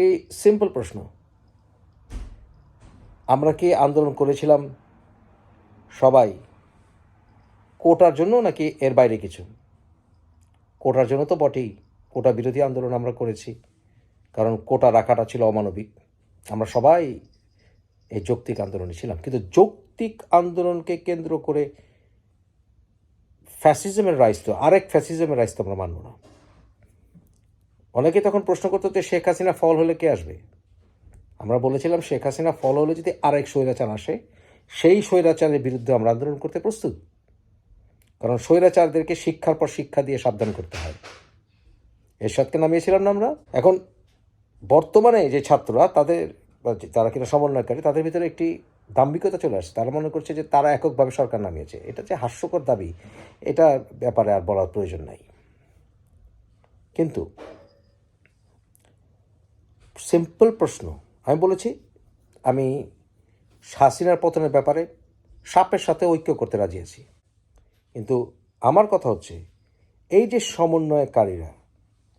একটি সিম্পল প্রশ্ন। আমরা কি আন্দোলন করেছিলাম সবাই? কোটার জন্য নাকি এর বাইরে কিছু? কোটার জন্য তো বটেই। কোটা বিরোধী আন্দোলন আমরা করেছি। কারণ কোটা রাখাটা ছিল অমানবিক। আমরা সবাই এই যৌক্তিক আন্দোলনে ছিলাম। কিন্তু যৌক্তিক আন্দোলনকে কেন্দ্র করে ফ্যাসিজমের রাইজ তো, আরেক ফ্যাসিজমের রাইজ তো আমরা মানব না। অনেকে তখন প্রশ্ন করতো যে শেখ হাসিনা ফল হলে কে আসবে? আমরা বলেছিলাম, শেখ হাসিনা ফল হলে যদি আরেক স্বৈরাচার আসে, সেই স্বৈরাচারের বিরুদ্ধে আমরা আন্দোলন করতে প্রস্তুত। কারণ স্বৈরাচারদেরকে শিক্ষার পর শিক্ষা দিয়ে সাবধান করতে হয়। এরশাদকে নামিয়েছিলাম না আমরা। এখন বর্তমানে যে ছাত্ররা, তাদের তারা কিনা সমন্বয়কারী, তাদের ভিতরে একটি দাম্ভিকতা চলে আসছে। তারা মনে করছে যে তারা এককভাবে সরকার নামিয়েছে। এটা যে হাস্যকর দাবি এটা ব্যাপারে আর বলার প্রয়োজন নাই। কিন্তু সিম্পল প্রশ্ন। আমি বলেছি, আমি হাসিনার পতনের ব্যাপারে সাপের সাথে ঐক্য করতে রাজি আছি। কিন্তু আমার কথা হচ্ছে, এই যে সমন্বয়কারীরা,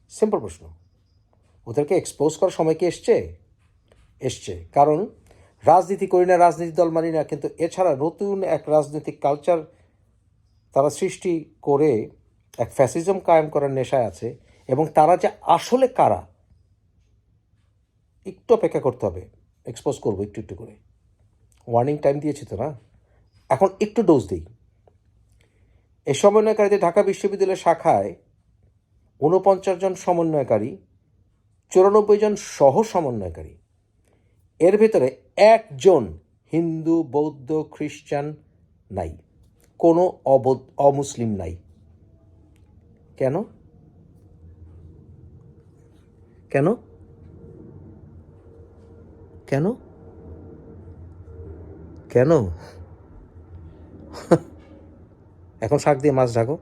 সিম্পল প্রশ্ন। ওদেরকে এক্সপোজ করার সময় কি এসছে? এসছে। কারণ রাজনীতি করি না, রাজনীতি দল মানি না, কিন্তু এছাড়া নতুন এক রাজনৈতিক কালচার তারা সৃষ্টি করে, এক ফ্যাসিজম কায়েম করার নেশায় আছে, এবং তারা যে আসলে কারা একটু অপেক্ষা করতে হবে এক্সপোজ করব একটু একটু করে। ওয়ার্নিং টাইম দিয়েছি তো না? এখন একটু ডোজ দিই। এ সমন্বয়কারীদের ঢাকা বিশ্ববিদ্যালয়ের শাখায় ঊনপঞ্চাশ জন সমন্বয়কারী, চুরানব্বই জন সহ সমন্বয়কারী। এর ভেতরে একজন হিন্দু, বৌদ্ধ, খ্রিস্টান নাই। কোনো অমুসলিম নাই। কেন? কেন? কেন? কেন? এখন শাক দিয়ে মাছ ঢাকো।